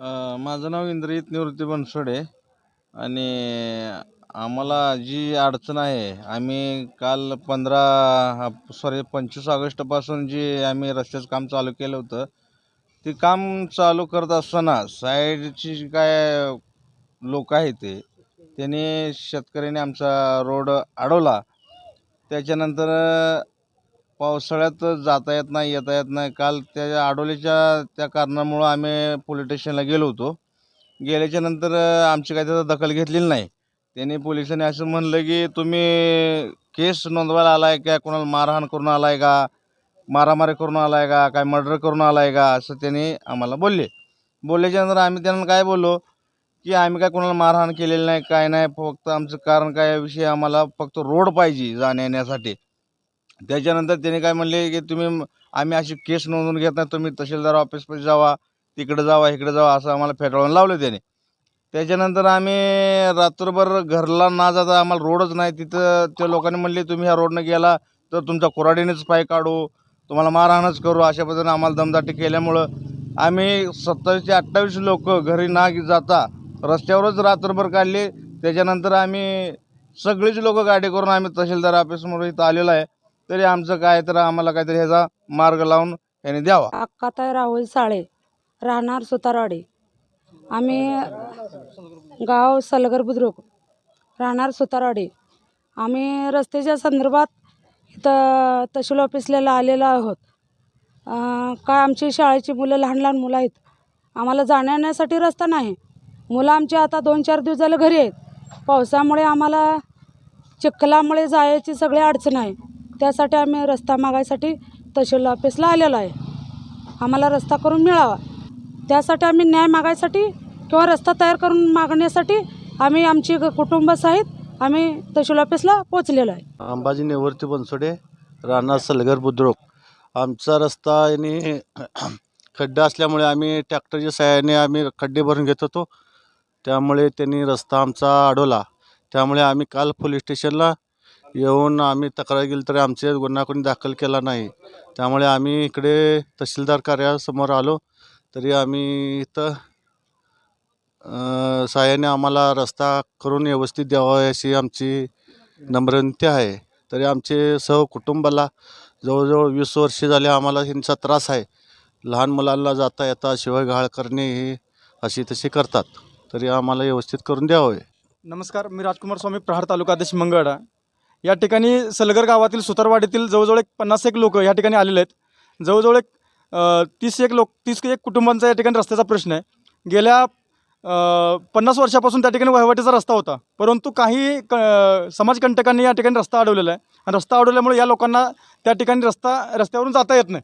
माझं नाव इंद्रजित निवृत्ती बनसोडे आणि आम्हाला जी अडचण आहे आम्ही काल पंधरा सॉरी पंचवीस ऑगस्टपासून जी आम्ही रस्त्याचं काम चालू केलं होतं ते काम चालू करत असताना साईडची जी काय लोक आहेत ते त्यांनी शेतकऱ्याने आमचा रोड अडवला. त्याच्यानंतर पावसाळ्यात जाता येत नाही येता येत नाही. काल त्या आडोलीच्या त्या कारणामुळं आम्ही पोलीस स्टेशनला गेलो होतो. गेल्याच्यानंतर आमची काही त्याचा दखल घेतलेली नाही. त्यांनी पोलिसांनी असं म्हणलं की तुम्ही केस नोंदवायला आलाय का? कोणाला मारहाण करून आलाय का? मारामारी करून आलाय का? काय मर्डर करून आलाय का? असं त्यांनी आम्हाला बोलले. बोलल्याच्या नंतर आम्ही त्यांना काय बोललो? की आम्ही काय कोणाला मारहाण केलेली नाही काय नाही फक्त आमचं कारण काय विषय आम्हाला फक्त रोड पाहिजे जाण्या येण्यासाठी त्याच्यानंतर त्याने काय म्हणले की तुम्ही आम्ही अशी केस नोंदवून घेत नाही तुम्ही तहसीलदार ऑफिसमध्ये जावा तिकडं जावा इकडे जावा असं आम्हाला फेटाळून लावलं त्याने. त्याच्यानंतर आम्ही रात्रभर घरला ना जाता आम्हाला रोडच नाही तिथं त्या लोकांनी म्हणले तुम्ही ह्या रोडनं गेला तर तुमच्या कुऱ्हाडीनेच पाय काढू तुम्हाला मारहाणच करू अशा पद्धतीने आम्हाला दमदाटी केल्यामुळं आम्ही सत्तावीस ते अठ्ठावीस लोक घरी ना जाता रस्त्यावरच रात्रभर काढले. त्याच्यानंतर आम्ही सगळीच लोक गाडी करून आम्ही तहसीलदार ऑफिसमध्ये इथं आलेलो आहे. तरी आमचं काय तर आम्हाला काहीतरी ह्याचा मार्ग लावून याने द्यावा. अक्काताई राहुल साळे राहणार सुतारवाडी. आम्ही गाव सलगर बुद्रुक राहणार सुतारवाडी. आम्ही रस्त्याच्या संदर्भात इथं तहसील ऑफिसला आलेलो आहोत. काय आमची शाळेची मुलं लहान लहान मुलं आहेत. आम्हाला जाण्यासाठी रस्ता नाही. मुलं आमची आता दोन चार दिवस झालं घरी आहेत. पावसामुळे आम्हाला चिखलामुळे जायची सगळी अडचण आहे. त्यासाठी आम्ही रस्ता मागायसाठी तहसील ऑफिसला आलेलो आहे. आम्हाला रस्ता करून मिळावा. त्यासाठी आम्ही न्याय मागायसाठी किंवा रस्ता तयार करून मागण्यासाठी आम्ही आमची ग- कुटुंबासहित आम्ही तहसील ऑफिसला पोचलेलो आहे. अंबाजी नेवरती बनसोडे राणा सलगर बुद्रुक. आमचा रस्ता याने खड्डा असल्यामुळे आम्ही ट्रॅक्टरच्या सहाय्याने आम्ही खड्डे भरून घेत होतो. त्यामुळे त्यांनी रस्ता आमचा अडवला. त्यामुळे आम्ही काल पोलीस स्टेशनला येऊन आम्ही तक्रार केली तरी आमचे गुन्हा कोणी दाखल केला नाही. त्यामुळे आम्ही इकडे तहसीलदार कार्यासमोर आलो तरी आम्ही इथं सहाय्याने आम्हाला रस्ता करून व्यवस्थित द्यावा अशी आमची नम्रंती आहे. तरी आमचे सह कुटुंबाला जवळजवळ वीस वर्षे झाले आम्हाला ह्यांचा त्रास आहे. लहान मुलांना जाता येता शिवाय घाळ करणे हे अशी तशी करतात. तरी आम्हाला व्यवस्थित करून द्यावे. नमस्कार मी राजकुमार स्वामी प्रहार तालुका मंगळ मंगळडा या ठिकाणी सलगर गावातील सुतारवाडीतील जवळजवळ एक पन्नास एक लोक या ठिकाणी आलेले आहेत. जवळजवळ एक तीस एक लोक तीस एक कुटुंबांचा या ठिकाणी रस्त्याचा प्रश्न आहे. गेल्या पन्नास वर्षापासून त्या ठिकाणी वहिवाटीचा रस्ता होता. परंतु काही क समाजकंटकांनी या ठिकाणी रस्ता अडवलेला आहे. आणि रस्ता अडवल्यामुळे या लोकांना त्या ठिकाणी रस्ता रस्त्यावरून जाता येत नाही.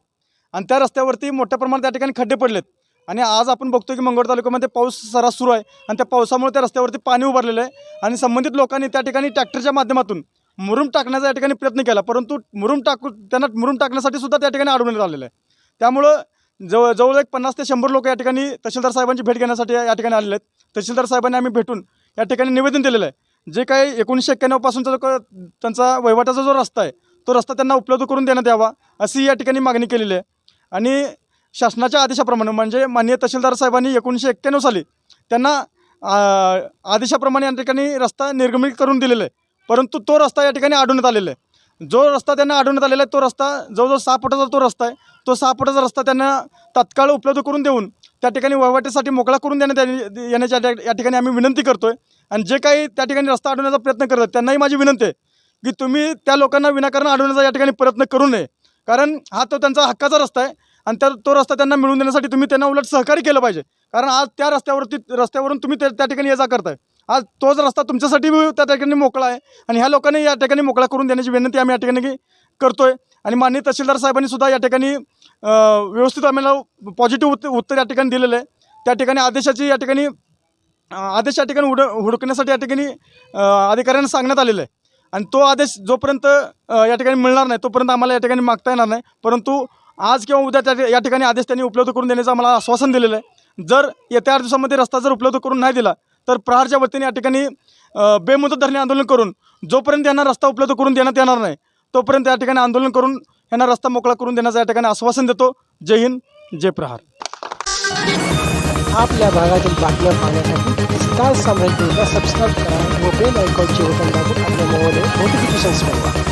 आणि त्या रस्त्यावरती मोठ्या प्रमाणात त्या ठिकाणी खड्डे पडलेत. आणि आज आपण बघतो की मंगळ तालुक्यामध्ये पाऊस सरास सुरू आहे. आणि त्या पावसामुळे त्या रस्त्यावरती पाणी उभारलेलं आहे. आणि संबंधित लोकांनी त्या ठिकाणी ट्रॅक्टरच्या माध्यमातून मुरुम टाकण्याचा या ठिकाणी प्रयत्न केला परंतु मुरुम टाकू त्यांना मुरुम टाकण्यासाठी सुद्धा त्या ठिकाणी अडवण्यात आलेलं आहे. त्यामुळं जवळ जवळ एक पन्नास ते शंभर लोक या ठिकाणी तहसीलदार साहेबांची भेट घेण्यासाठी या ठिकाणी आलेले आहेत. तहसीलदार साहेबांनी आम्ही भेटून या ठिकाणी निवेदन दिलेलं आहे. जे काही एकोणीसशे एक्क्याण्णवपासूनचा जो क- त्यांचा वहिवाटाचा जो रस्ता आहे तो रस्ता त्यांना उपलब्ध करून देण्यात यावा अशी या ठिकाणी मागणी केलेली आहे. आणि शासनाच्या आदेशाप्रमाणे म्हणजे माननीय तहसीलदार साहेबांनी एकोणीसशे एक्क्याण्णव साली त्यांना आदेशाप्रमाणे या ठिकाणी रस्ता निर्गमित करून दिलेला आहे. परंतु तो रस्ता या ठिकाणी आढळण्यात आलेला आहे. जो रस्ता त्यांना आढळण्यात आलेला आहे तो रस्ता जवळजवळ सहा फुटाचा तो रस्ता आहे. तो सहा फुटाचा रस्ता त्यांना तात्काळ उपलब्ध करून देऊन त्या ठिकाणी वहिवाटीसाठी मोकळा करून देण्यात येण्याच्या या ठिकाणी आम्ही विनंती करतोय. आणि जे काही त्या ठिकाणी रस्ता अडवण्याचा प्रयत्न करतात त्यांनाही माझी विनंती आहे की तुम्ही त्या लोकांना विनाकारण अडवण्याचा या ठिकाणी प्रयत्न करू नये. कारण हा तो त्यांचा हक्काचा रस्ता आहे आणि त्या तो रस्ता त्यांना मिळवून देण्यासाठी तुम्ही त्यांना उलट सहकार्य केलं पाहिजे. कारण आज त्या रस्त्यावरती रस्त्यावरून तुम्ही त्या त्या ठिकाणी ये जा करताय. आज तोच रस्ता तुमच्यासाठी त्या ठिकाणी मोकळा आहे. आणि ह्या लोकांनी या ठिकाणी मोकळा करून देण्याची विनंती आम्ही या ठिकाणी करतो आहे आणि माननीय तहसीलदार साहेबांनी सुद्धा या ठिकाणी व्यवस्थित आम्हाला पॉझिटिव्ह उत्त उत्तर या ठिकाणी दिलेलं आहे. त्या ठिकाणी आदेशाची या ठिकाणी आदेश या ठिकाणी हुड हुडकण्यासाठी या ठिकाणी अधिकाऱ्यांना सांगण्यात आलेलं आहे. आणि तो आदेश जोपर्यंत या ठिकाणी मिळणार नाही तोपर्यंत आम्हाला या ठिकाणी मागता येणार नाही. परंतु आज किंवा उद्या त्या या ठिकाणी आदेश त्यांनी उपलब्ध करून देण्याचं आम्हाला आश्वासन दिलेलं आहे. जर येत्या आठ दिवसामध्ये रस्ता जर उपलब्ध करून नाही दिला तर प्रहारच्या वतीने या ठिकाणी बेमुदत धरणे आंदोलन करून जोपर्यंत यांना रस्ता उपलब्ध करून देण्यात येणार नाही तोपर्यंत या ठिकाणी आंदोलन करून यांना रस्ता मोकळा करून देण्याचं या ठिकाणी आश्वासन देतो. जय हिंद जय प्रहार. आपल्या भागातील बातम्या पाहण्यासाठी स्टार सम्राट सबस्क्राईब करा व बेल आयकॉनचे बटन दाबून आपल्या मोबाईलवर नोटिफिकेशन्स मिळवा